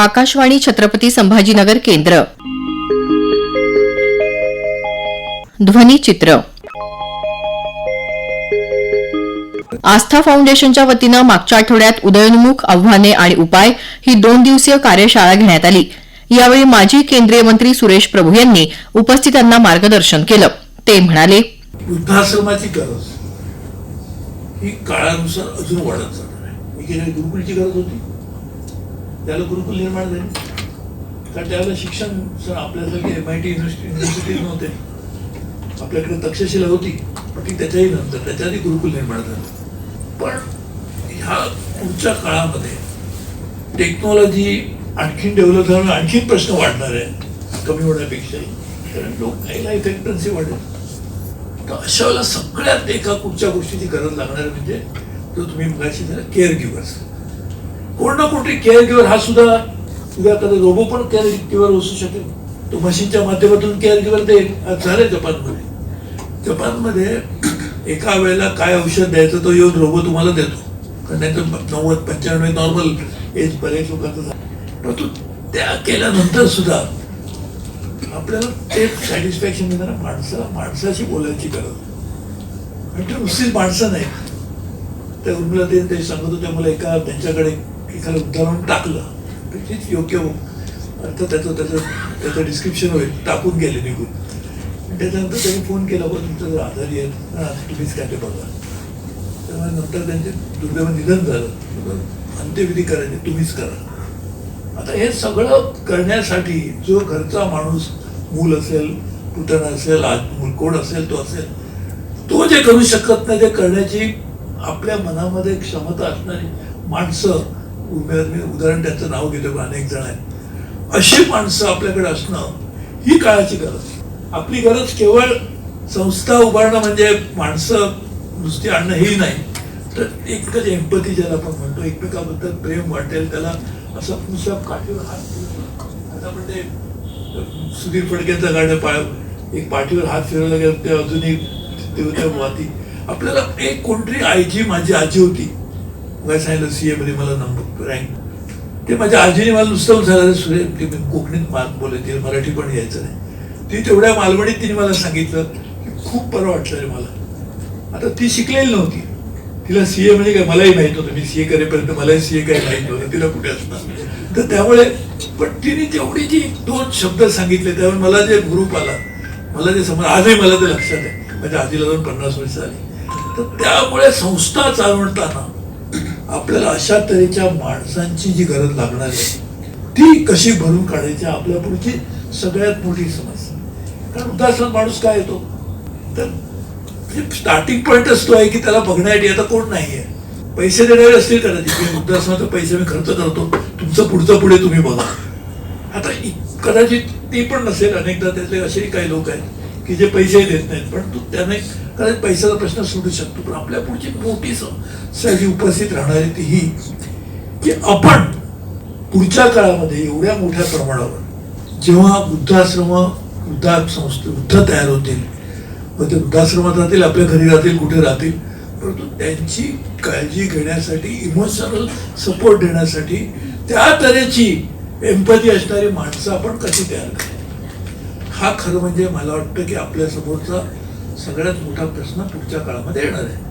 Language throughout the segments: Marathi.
आकाशवाणी छत्रपती संभाजीनगर केंद्र. ध्वनिचित्र आस्था फाउंडेशनच्या वतीनं मागच्या आठवड्यात उदयोन्मुख आव्हाने आणि उपाय ही दोन दिवसीय कार्यशाळा घेण्यात आली. यावेळी माजी केंद्रीय मंत्री सुरेश प्रभू यांनी उपस्थितांना मार्गदर्शन केलं. ते म्हणाले वृद्धाश्रमाची गरज ही काळानुसार अजून वाढत जाणार आहे. गुरुकुलची गरज होती? त्याला गुरुकुल निर्माण झाले. कारण त्यावेळेला शिक्षण सर आपल्यासारखे एम आय टी युनिव्हर्सिटीज नव्हते. आपल्याकडे तक्षशिला होती पण ती त्याच्याही नंतर त्याच्या आधी गुरुकुल निर्माण झालं. पण ह्या पुढच्या काळामध्ये टेक्नॉलॉजी आणखीन डेव्हलप झाल्यामुळे आणखीन प्रश्न वाढणार आहे कमी होण्यापेक्षाही. कारण लोक काहीला इफेक्टन्सी वाढेल. तर अशा वेळेला सगळ्यात एका कुठच्या गोष्टीची गरज लागणार म्हणजे जो तुम्ही मगाशी झाला केअर गिव्हर्स. कोण ना कोणतरी केअर गिव्हर हा सुद्धा उद्या कधी रोबो पण केअर गिव्हर असू शकेल. तो मशीनच्या माध्यमातून केअर गिव्हर देईल. झालं झालंय जपानमध्ये. जपानमध्ये एका वेळेला काय औषध द्यायचं तो येऊन रोबो तुम्हाला देतो. कारण नाही तर नव्वद पंच्याण्णव नॉर्मल एज बरेच लोकांचं झालं. परंतु त्या केल्यानंतर सुद्धा आपल्याला ते सॅटिस्फॅक्शन मिळणार माणसाला माणसाशी बोलायची गरज आणि ते नुसतीच माणसं नाही त्या उर्मिला ते ते सांगत होत्या मला एका त्यांच्याकडे एखादं उदाहरण टाकलं तर तेच योग्य अर्थ त्याचं त्याचं त्याचं डिस्क्रिप्शन होईल टाकून गेले निघून. त्याच्यानंतर त्यांनी फोन केला बघा तुमचं जर आजारी आहेत तुम्हीच काय ते बघा. त्यामुळे नंतर त्यांचे दुर्दैव निधन झालं. अंत्यविधी करायचे तुम्हीच करा. आता हे सगळं करण्यासाठी जो घरचा माणूस मूल असेल पुतणा असेल आज मुलकोड असेल तो असेल तो जे करू शकत नाही ते करण्याची आपल्या मनामध्ये क्षमता असणारी माणसं उमेद मी उदाहरण त्याचं नाव घेतो पण अनेक जण आहेत. अशी माणसं आपल्याकडे असणं ही काळाची गरज. आपली गरज केवळ संस्था उभारणं म्हणजे माणसं नुसती आणणं हेही नाही. तर एकच एम्पती ज्याला आपण म्हणतो एकमेकाबद्दल प्रेम वाटेल त्याला असं पुसा काठीवर हात आता आपण ते सुधीर फडकेंचं गाणं पाळ एक पाठीवर हात फिरवला गेला ते अजूनही देवत्या वाती. आपल्याला एक कोणतरी आईची माझी आजी होती. काय सांगितलं सी मध्ये मला नंबर रँक ते माझ्या आजीने मला नुसतं झालं सुरे की मी कोकणीत मा बोलायची मराठी पण यायचं नाही. ती तेवढ्या मालवणीत तिने मला सांगितलं की खूप बरं वाटलं रे मला. आता ती शिकलेली नव्हती. तिला सीए म्हणजे काय मलाही माहीत नव्हतं. मी सीए करेपर्यंत मलाही सीए काही माहीत नव्हतं. तिला कुठे असणार? तर त्यामुळे पण तिने तेवढी जी दोन शब्द सांगितले त्यामुळे मला जे ग्रुप आला मला जे समज आजही मला ते लक्षात आहे. माझ्या आजीला दोन पन्नास वर्ष आली तर त्यामुळे संस्था चालवताना आपल्याला अशा तऱ्हेच्या माणसांची जी गरज लागणार आहे ती कशी भरून काढायची आपल्या पुढची सगळ्यात मोठी समस्या. कारण उदाहरण माणूस काय येतो? तर स्टार्टिंग पॉईंटच तो आहे की त्याला बघण्यासाठी आता कोण नाही आहे. पैसे देणारे असतील कदाचित. मी पैसे मी खर्च करतो. तुमचं पुढचं पुढे तुम्ही बघा. आता इ- कदाचित ती पण नसेल. अनेकदा त्यातले असेही काही लोक आहेत. की जे पैसे देत नाहीत पण तू त्याने कारण पैशाचा प्रश्न सोडू शकतो पण आपल्या पुढची मोठी समस्या जी उपस्थित राहणारी ती ही की आपण पुढच्या काळामध्ये एवढ्या मोठ्या प्रमाणावर जेव्हा वृद्धाश्रम वृद्धा संस्था वृद्ध तयार होतील मग ते वृद्धाश्रमात राहतील आपल्या घरी राहतील कुठे राहतील परंतु त्यांची काळजी घेण्यासाठी इमोशनल सपोर्ट देण्यासाठी त्या तऱ्हेची एम्पथी असणारी माणसं आपण कशी तयार करायची? हा खरं म्हणजे मला वाटतं की आपल्या समोरचा सगळ्यात मोठा प्रश्न पुढच्या काळामध्ये येणार आहे.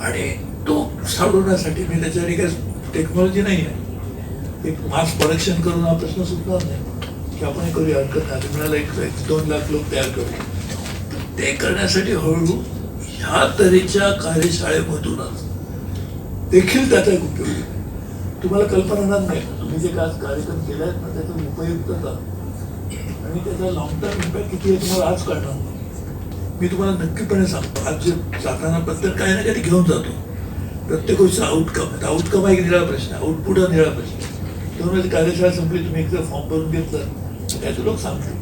आणि तो सोडवण्यासाठी मी त्याच्यासाठी काही टेक्नॉलॉजी नाही आहे. एक मास प्रोडक्शन करून हा प्रश्न सुटणार नाही. की आपण हे करूया. हरकत नाही मिळाला एक दोन लाख लोक तयार करू. ते करण्यासाठी हळूहळू ह्या तऱ्हेच्या कार्यशाळेमधूनच देखील त्याचा एक उपयोग तुम्हाला कल्पना येणार नाही. तुम्ही जे काय कार्यक्रम केले आहेत ना त्याचा उपयुक्तता आणि त्याचा लॉंग टर्म इम्पॅक्ट किती आहे तुम्हाला आज कळणार मी तुम्हाला नक्कीपणे सांगतो आज जे जाताना प्रत्येक काही ना काही घेऊन जातो. प्रत्येक गोष्ट आउटकम आउटकम आहे एक निळा प्रश्न आउटपुट हा निळा प्रश्न दोन वेळेस कार्यशाळा संपली तुम्ही एकदा फॉर्म भरून घेतला तर काय लोक सांगतील.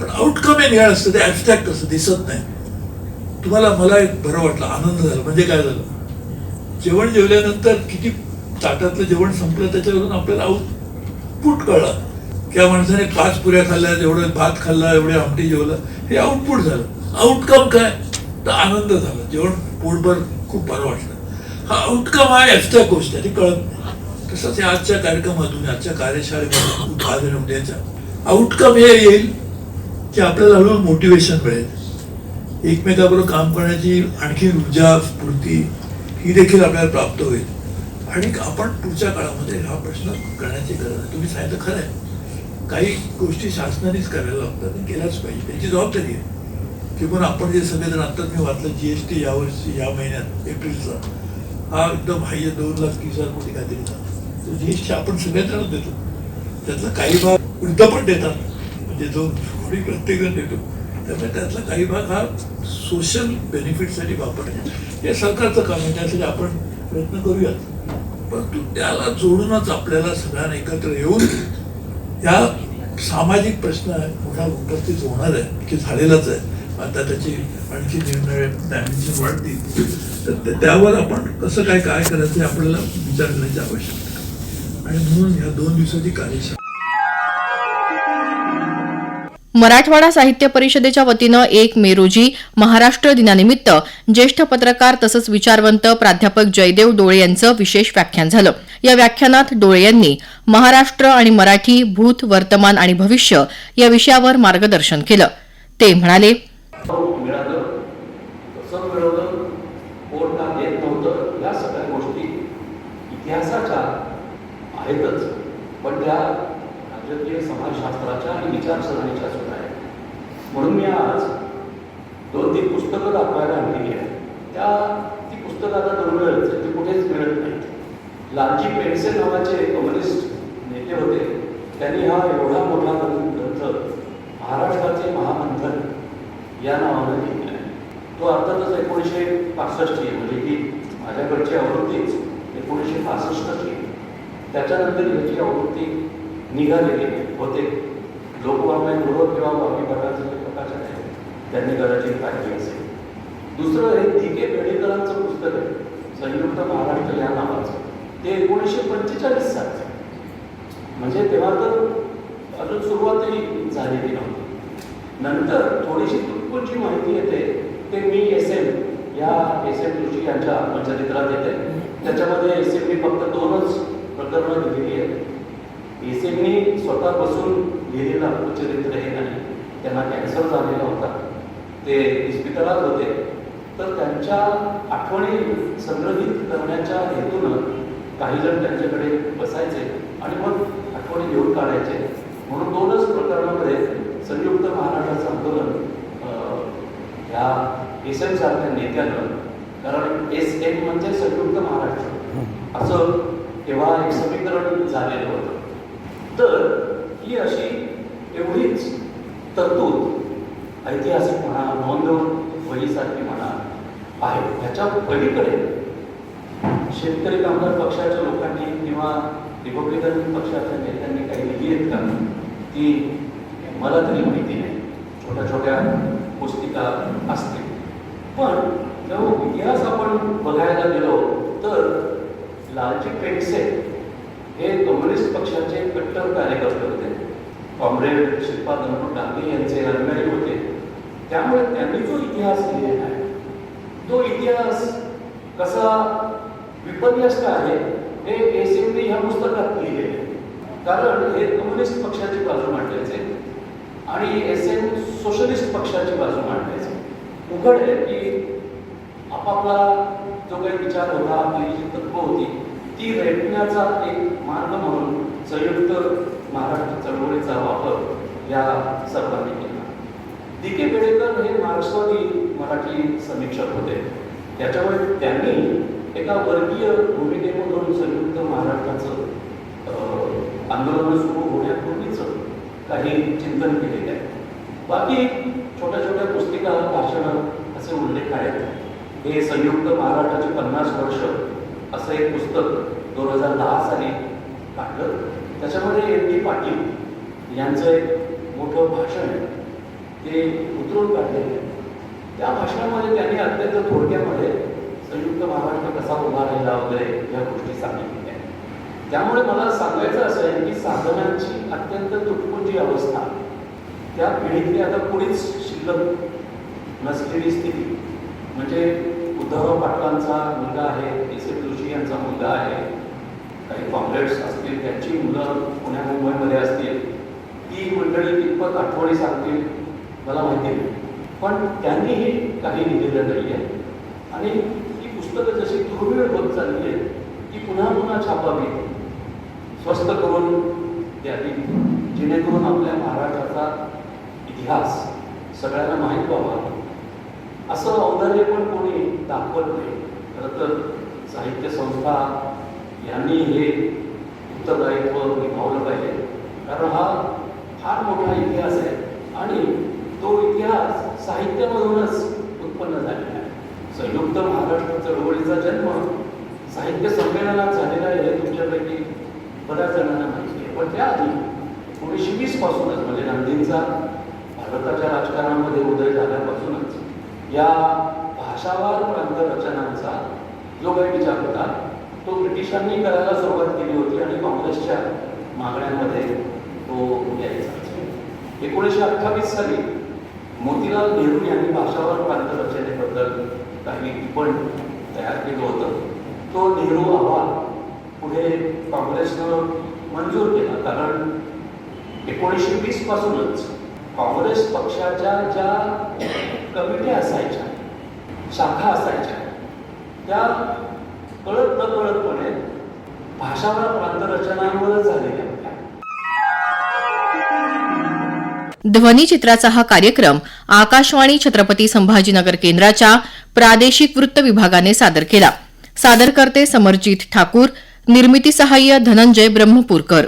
पण आउटकम हे निळा असतं ते ॲबस्ट्रॅक्ट असतं दिसत नाही. तुम्हाला मला एक बरं वाटलं आनंद झाला. म्हणजे काय झालं? जेवण जेवल्यानंतर किती ताटातलं जेवण संपलं त्याच्यावरून आपल्याला आउटपुट कळलं. त्या माणसाने पाच पुऱ्या खाल्ल्या एवढं भात खाल्ला एवढे आमटी जेवलं हे आउटपुट झालं. आउटकम काय? तर आनंद झाला. जेवण पोटभर खूप बरं वाटलं. हा आउटकम हा एक्स्ट्रा गोष्ट आहे ती कळत नाही. तसंच या आजच्या कार्यक्रमातून आजच्या कार्यशाळेमधून भाग उद्याच्या आउटकम हे येईल की आपल्याला हळूहळू मोटिवेशन मिळेल. एकमेकाबरोबर काम करण्याची आणखी ऊर्जा स्फूर्ती ही देखील आपल्याला प्राप्त होईल. आणि आपण पुढच्या काळामध्ये हा प्रश्न करण्याची गरज आहे. तुम्ही सांगितलं खरं आहे. काही गोष्टी शासनानेच करायला लागतात आणि केल्याच पाहिजे. त्याची जबाबदारी आहे. किंवा आपण जे सगळेजण आत्ताच मी वाचलं जी एस टी यावर्षी या महिन्यात एप्रिलचा हा एकदम हाय दोन लाख तीस हजार कोटी जी तो टी आपण सगळ्यांना देतो. त्यातला काही भाग वृद्ध पण देतात. म्हणजे जो कोणी प्रत्येकजण देतो. त्यामुळे त्यातला काही भाग हा सोशल बेनिफिटसाठी वापरणे हे सरकारचं काम आहे. त्यासाठी आपण प्रयत्न करूयात. परंतु त्याला जोडूनच आपल्याला सगळ्यांना एकत्र येऊन या सामाजिक प्रश्न मोठा उपस्थित होणार आहे की झालेलाच आहे. आता त्याची आणखी निर्णय डायमेन्शन वाढतील. तर ते- त्यावर आपण कसं काय काय करायचं हे आपल्याला विचारण्याची आवश्यकता आणि म्हणून ह्या दोन दिवसाची कार्यशाळा मराठवाडा साहित्य परिषदेच्या वतीनं एक मे रोजी महाराष्ट्र दिनानिमित्त ज्येष्ठ पत्रकार तसंच विचारवंत प्राध्यापक जयदेव डोळे यांचं विशेष व्याख्यान झालं या व्याख्यानात डोळे यांनी महाराष्ट्र आणि मराठी भूत वर्तमान आणि भविष्य या विषयावर मार्गदर्शन केलं ते म्हणाले इतिहासाच्या आहेतच पण त्या राजकीय समाजशास्त्राच्या आणि विचारसरणीच्या सुद्धा आहेत. म्हणून मी आज दोन तीन पुस्तकं दाखवायला आणलेली आहेत. त्या ती पुस्तकं आता दुर्मिळच आहेत ती कुठेच मिळत नाहीत. लालजी पेंडसे नावाचे कम्युनिस्ट नेते होते. त्यांनी हा एवढा मोठा ग्रंथ महाराष्ट्राचे महामंथन या नावानं लिहिला आहे. तो अर्थातच एकोणीसशे पासष्टची म्हणजे की माझ्याकडची आवृत्तीच एकोणीसशे पासष्टची. त्याच्यानंतर याची आवृत्ती निघाले होते. लोकवाङ्मय गृह किंवा वामी प्रकारचं जे प्रकाशन आहे त्यांनी कदाचित काढली असेल. दुसरं हे डी बेडेकरांचं पुस्तक आहे संयुक्त महाराष्ट्र या नावाचं. ते एकोणीसशे पंचेचाळीस सालचं. म्हणजे तेव्हा तर अजून सुरुवातही झालेली नव्हती. नंतर थोडीशी तुटपुंची माहिती येते ते मी एस एम या एस एम जोशी यांच्या आत्मचरित्रात येते. त्याच्यामध्ये एस एमनी फक्त दोनच प्रकरणं दिलेली आहेत. एस स्वतः बसून लिहिलेलं आत्मचरित्र हे नाही. त्यांना कॅन्सर झालेला होता. ते इस्पितळात होते. तर त्यांच्या आठवणी संग्रहित करण्याच्या हेतूनं काही जण त्यांच्याकडे बसायचे आणि मग आठवणी घेऊन काढायचे. म्हणून दोनच प्रकरणामध्ये संयुक्त महाराष्ट्राचं आंदोलन ह्या एस एम सारख्या नेत्यानं कारण एस एम म्हणजे संयुक्त महाराष्ट्र. असं तेव्हा एक समीकरण झालेलं होतं. तर ही अशी एवढीच तरतूद ऐतिहासिक म्हणा नोंद वहीसारखी म्हणा आहे. ह्याच्या पलीकडे शेतकरी कामगार पक्षाच्या लोकांनी किंवा रिपब्लिकन पक्षाच्या नेत्यांनी काही लिहिली आहेत का? ती मला तरी माहिती नाही. छोट्या छोट्या पुस्तिका असतील. पण जेव्हा इतिहास आपण बघायला गेलो तर लालजी पेंडसे हे कम्युनिस्ट पक्षाचे कट्टर कार्यकर्ते होते. कॉम्रेड श्रीपाद गांधी यांचे अनुयायी होते. त्यामुळे त्यांनी जो इतिहास लिहिलेला आहे तो इतिहास कसा विपर्यस्त आहे हे एस एमने ह्या पुस्तकात लिहिलेले कारण हे कम्युनिस्ट पक्षाची बाजू मांडायचे आणि एस एम सोशलिस्ट पक्षाची बाजू मांडायचे. उघड आहे की आपापला जो काही विचार होता आपली जी तत्व होती ती रेटण्याचा एक मार्ग म्हणून संयुक्त महाराष्ट्र चळवळीचा वापर या सर्वांनी केला. डी. के. बेडेकर हे मार्क्सवादी मराठी समीक्षक होते. त्याच्यामुळे त्यांनी एका वर्गीय भूमिकेमधून संयुक्त महाराष्ट्राचं आंदोलन सुरू होण्यापूर्वीच काही चिंतन केलेले आहे. बाकी छोट्या छोट्या पुस्तिका भाषणं असे उल्लेख आहेत. हे संयुक्त महाराष्ट्राचे पन्नास वर्ष असं एक पुस्तक दोन हजार दहा साली काढलं. त्याच्यामध्ये एम डी पाटील यांचं एक मोठं भाषण आहे. ते उतरून काढलेलं आहे. त्या भाषणामध्ये त्यांनी अत्यंत थोडक्यामध्ये संयुक्त महाराष्ट्र कसा उभा राहिला वगैरे या गोष्टी सांगितलेल्या आहेत त्यामुळे मला सांगायचं असं आहे की साधनांची अत्यंत तुटपुंजी अवस्था त्या पिढीतली आता पुढेच शिल्लक नसलेली स्थिती म्हणजे उद्धव पाटलांचा मुलगा आहे एस एम यांचा मुद्दा आहे काही कॉम्रेड्स असतील त्यांची मुलं पुण्या मुंबईमध्ये असतील ती मंडळी कितपत आठवणी सांगतील मला माहिती नाही. पण त्यांनीही काही लिहिलेलं नाही आहे. आणि ही पुस्तकं जशी दुर्मिळ होत चालली आहे ती पुन्हा पुन्हा छापावी स्वस्त करून द्यावी जेणेकरून आपल्या महाराष्ट्राचा इतिहास सगळ्यांना माहीत व्हावा. असं औदार्य पण कोणी दाखवत नाही. खरं तर साहित्य संस्था यांनी हे उत्तरदायित्व निभावलं पाहिजे. कारण हा फार मोठा इतिहास आहे आणि तो इतिहास साहित्यामधूनच उत्पन्न झालेला आहे. संयुक्त महाराष्ट्र चळवळीचा जन्म साहित्य संमेलनात झालेला आहे हे तुमच्यापैकी बऱ्याच जणांना माहिती आहे. पण त्याआधी एकोणीसशे वीस पासूनच म्हणजे गांधींचा भारताच्या राजकारणामध्ये उदय झाल्यापासूनच या भाषावार प्रांत रचनांचा जो काही विचार होता तो ब्रिटिशांनी करायला सुरुवात केली होती आणि काँग्रेसच्या मागण्यांमध्ये तो यायचा. एकोणीसशे अठ्ठावीस साली मोतीलाल नेहरू यांनी भाषावर प्रांत रचनेबद्दल काही टिपण तयार केलं होतं. तो नेहरू अहवाल पुढे काँग्रेसनं मंजूर केला. कारण एकोणीसशे वीस पासूनच काँग्रेस पक्षाच्या ज्या कमिट्या असायच्या शाखा असायच्या त्या कळत न कळतपणे भाषावर प्रांतरचनांवरच झालेल्या ध्वनीचित्राचा हा कार्यक्रम आकाशवाणी छत्रपती संभाजीनगर केंद्राच्या प्रादेशिक वृत्त विभागाने सादर केला. सादरकर्ते समरजित ठाकूर निर्मिती सहाय्य धनंजय ब्रह्मपूरकर.